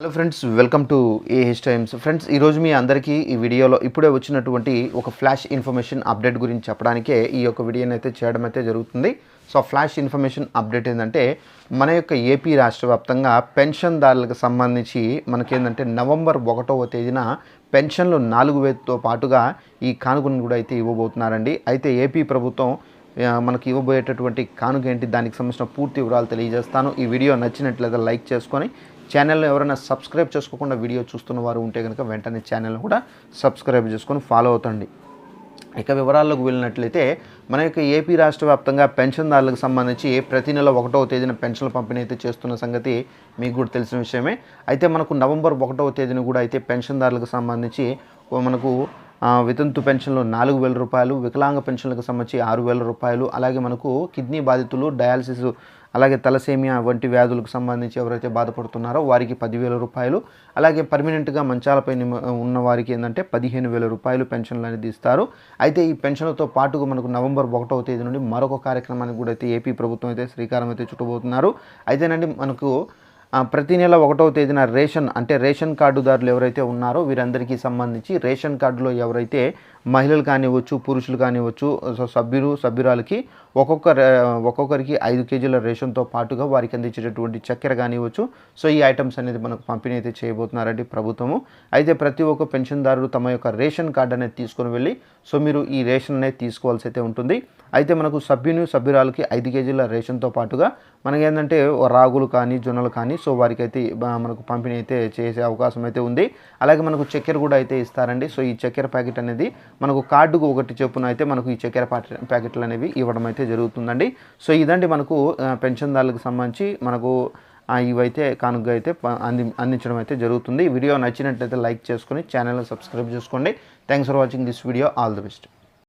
Hello friends welcome to AH Times friends ఈరోజు మీ అందరికీ ఈ వీడియోలో ఇప్పుడే వచ్చినటువంటి ఒక ఫ్లాష్ ఇన్ఫర్మేషన్ అప్డేట్ గురించి చెప్పడానికే ఈ యొక్క వీడియోని అయితే చేయడం అయితే జరుగుతుంది. సో ఫ్లాష్ ఇన్ఫర్మేషన్ అప్డేట్ ఏంటంటే మన యొక్క ఏపీ రాష్ట్ర వ్యాప్తంగా పెన్షన్దారులకు సంబంధించి మనకేంటంటే నవంబర్ ఒకటవ తేదీన పెన్షన్లు నాలుగు వేలతో పాటుగా ఈ కానుకను కూడా అయితే ఇవ్వబోతున్నారండి. అయితే ఏపీ ప్రభుత్వం మనకి ఇవ్వబోయేటటువంటి కానుక ఏంటి? దానికి సంబంధించిన పూర్తి వివరాలు తెలియజేస్తాను. ఈ వీడియో నచ్చినట్లయితే లైక్ చేసుకొని ఛానల్లో ఎవరైనా సబ్స్క్రైబ్ చేసుకోకుండా వీడియో చూస్తున్న వారు ఉంటే కనుక వెంటనే ఛానల్ కూడా సబ్స్క్రైబ్ చేసుకొని ఫాలో అవుతండి. ఇక వివరాల్లోకి వెళ్ళినట్లయితే మన యొక్క ఏపీ రాష్ట్ర వ్యాప్తంగా పెన్షన్దారులకు సంబంధించి ప్రతి నెల ఒకటవ తేదీన పెన్షన్ల పంపిణీ అయితే చేస్తున్న సంగతి మీకు కూడా తెలిసిన విషయమే. అయితే మనకు నవంబర్ ఒకటవ తేదీన కూడా అయితే పెన్షన్దారులకు సంబంధించి మనకు వితంతు పెన్షన్లు నాలుగు వేల రూపాయలు వికలాంగ పెన్షన్లకు సంబంధించి ఆరు వేల రూపాయలు అలాగే మనకు కిడ్నీ బాధితులు డయాలసిస్ అలాగే తలసేమియా వంటి వ్యాధులకు సంబంధించి ఎవరైతే బాధపడుతున్నారో వారికి పదివేల రూపాయలు అలాగే పర్మనెంట్గా మంచాలపై నిమ- ఉన్న వారికి ఏంటంటే పదిహేను వేల రూపాయలు పెన్షన్లు అనేది ఇస్తారు. అయితే ఈ పెన్షన్లతో పాటుగా మనకు నవంబర్ ఒకటవ తేదీ నుండి మరొక కార్యక్రమానికి కూడా అయితే ఏపీ ప్రభుత్వం అయితే శ్రీకారం అయితే చుట్టబోతున్నారు. అయితేనండి మనకు ప్రతి నెల ఒకటవ తేదీన రేషన్ అంటే రేషన్ కార్డుదారులు ఎవరైతే ఉన్నారో వీరందరికీ సంబంధించి రేషన్ కార్డులో ఎవరైతే మహిళలు కానివ్వచ్చు పురుషులు కానివ్వచ్చు సభ్యులు సభ్యురాలకి ఒక్కొక్క ఒక్కొక్కరికి ఐదు కేజీల రేషన్తో పాటుగా వారికి అందించేటటువంటి చక్కెర కానివ్వచ్చు. సో ఈ ఐటమ్స్ అనేది మనకు పంపిణీ అయితే చేయబోతున్నారండి ప్రభుత్వము. అయితే ప్రతి ఒక్క పెన్షన్దారుడు తమ యొక్క రేషన్ కార్డు అనేది తీసుకొని వెళ్ళి సో మీరు ఈ రేషన్ అనేది తీసుకోవాల్సి అయితే ఉంటుంది. అయితే మనకు సభ్యుని సభ్యురాలకి ఐదు కేజీల రేషన్తో పాటుగా మనకి ఏంటంటే రాగులు కానీ జొన్నలు కానీ సో వారికి అయితే మనకు పంపిణీ అయితే చేసే అవకాశం అయితే ఉంది. అలాగే మనకు చక్కెర కూడా అయితే ఇస్తారండి. సో ఈ చక్కెర ప్యాకెట్ అనేది మనకు కార్డుకు ఒకటి చొప్పున అయితే మనకు ఈ చక్కెర ప్యాకెట్ ప్యాకెట్లు అనేవి ఇవ్వడం అయితే జరుగుతుందండి. సో ఇదండి మనకు పెన్షన్దారులకు సంబంధించి మనకు ఇవైతే కానుక అయితే అంది అందించడం అయితే జరుగుతుంది. వీడియో నచ్చినట్లయితే లైక్ చేసుకొని ఛానల్ సబ్స్క్రైబ్ చేసుకోండి. Thanks for watching this video all the best